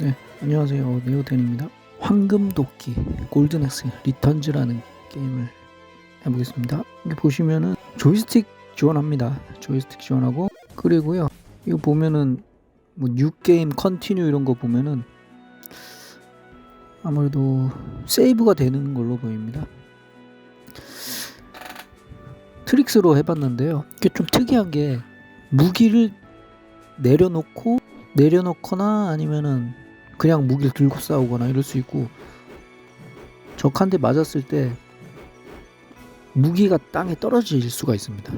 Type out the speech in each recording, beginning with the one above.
네, 안녕하세요. 네오텐입니다. 황금도끼 골든엑스 리턴즈라는 게임을 해보겠습니다. 여기 보시면은 조이스틱 지원합니다. 조이스틱 지원하고 그리고요. 이거 보면은 뭐 뉴게임 컨티뉴 이런 거 보면은 아무래도 세이브가 되는 걸로 보입니다. 트릭스로 해봤는데요. 이게 좀 특이한 게 무기를 내려놓고 내려놓거나 아니면은 그냥 무기를 들고 싸우거나 이럴 수 있고 적한테 맞았을 때 무기가 땅에 떨어질 수가 있습니다.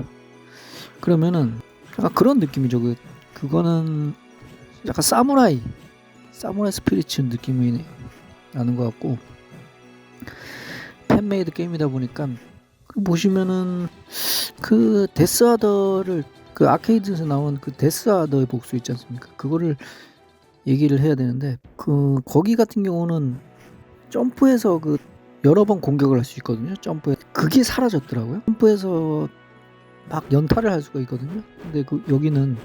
그러면은 약간 그런 느낌이죠. 그 그거는 약간 사무라이 사무라이 스피리츠 느낌이 나는 것 같고 팬메이드 게임이다 보니까 그 보시면은 그 데스하더를 그 아케이드에서 나온 그 데스하더의 복수 있지 않습니까? 그거를 얘기를 해야 되는데 그 거기 같은 경우는 점프해서 그 여러 번 공격을 할 수 있거든요. 점프에 그게 사라졌더라고요. 점프해서 막 연타를 할 수가 있거든요. 근데 그 여기는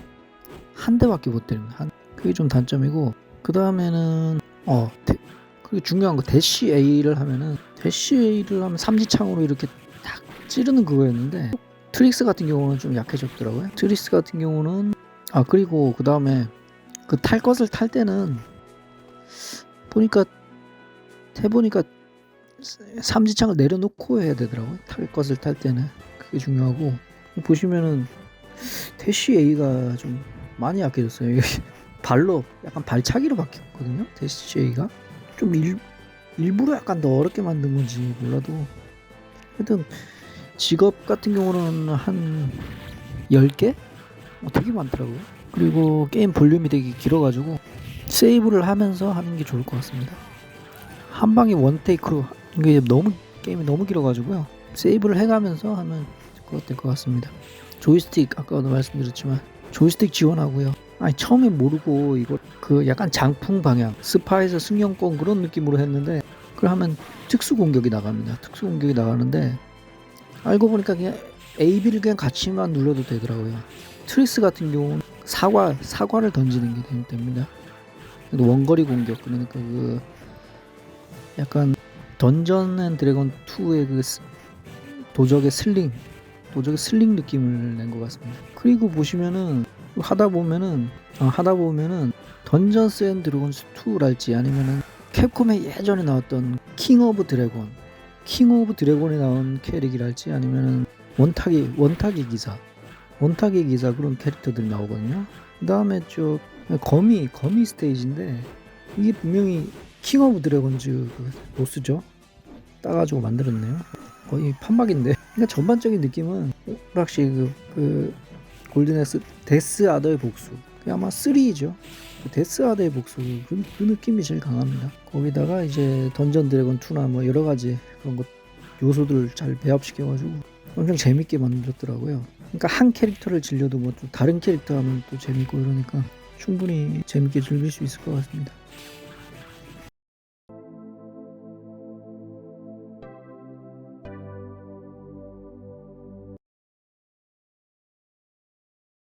한 대밖에 못 때립니다. 한 그게 좀 단점이고 그 다음에는 어 대, 그리고 중요한 거 대시 A를 하면은 대시 A를 하면 삼지창으로 이렇게 딱 찌르는 그거였는데 트릭스 같은 경우는 좀 약해졌더라고요. 트릭스 같은 경우는 아 그리고 그 다음에 그 탈 것을 탈 때는 보니까 해보니까 삼지창을 내려놓고 해야 되더라고요. 탈 것을 탈 때는 그게 중요하고 보시면은 대시 A가 좀 많이 약해졌어요. 발로 약간 발차기로 바뀌었거든요. 대시 A가 좀 일, 일부러 약간 더 어렵게 만든 건지 몰라도 하여튼 직업 같은 경우는 한 10개? 어, 되게 많더라고요. 그리고 게임 볼륨이 되게 길어가지고 세이브를 하면서 하는 게 좋을 것 같습니다. 한 방에 원 테이크로 이게 너무 게임이 너무 길어가지고요. 세이브를 해가면서 하면 될것 같습니다. 조이스틱 아까도 말씀드렸지만 조이스틱 지원하고요. 아니 처음에 모르고 이거 그 약간 장풍 방향 스파에서 승용권 그런 느낌으로 했는데 그걸 하면 특수 공격이 나갑니다. 특수 공격이 나가는데 알고 보니까 그냥 A, B를 그냥 같이만 눌러도 되더라고요. 트리스 같은 경우는 사과 사과를 던지는 게 됩니다. 원거리 공격 그러니까 그 약간 던전 앤 드래곤 2의 그 스- 도적의 슬링 도적의 슬링 느낌을 낸 것 같습니다. 그리고 보시면은 하다 보면은 어, 하다 보면은 던전스 앤 드래곤 2랄지 아니면은 캡콤의 예전에 나왔던 킹 오브 드래곤 킹 오브 드래곤에 나온 캐릭이랄지 아니면은 원타기 원타기 기사 원타기 기사 그런 캐릭터들이 나오거든요. 그 다음에 저 거미 거미 스테이지인데 이게 분명히 킹 오브 드래곤즈 그 보스죠. 따가지고 만들었네요. 거의 판막인데. 그러니까 전반적인 느낌은 확실히 그, 그 골든엑스 데스 아더의 복수. 그게 아마 3죠. 데스 아더의 복수 그, 그 느낌이 제일 강합니다. 거기다가 이제 던전 드래곤 2나 뭐 여러 가지 그런 것 요소들을 잘 배합시켜가지고 엄청 재밌게 만들었더라고요. 그러니까 한 캐릭터를 질려도 뭐 또 다른 캐릭터 하면 또 재밌고 이러니까 충분히 재밌게 즐길 수 있을 것 같습니다.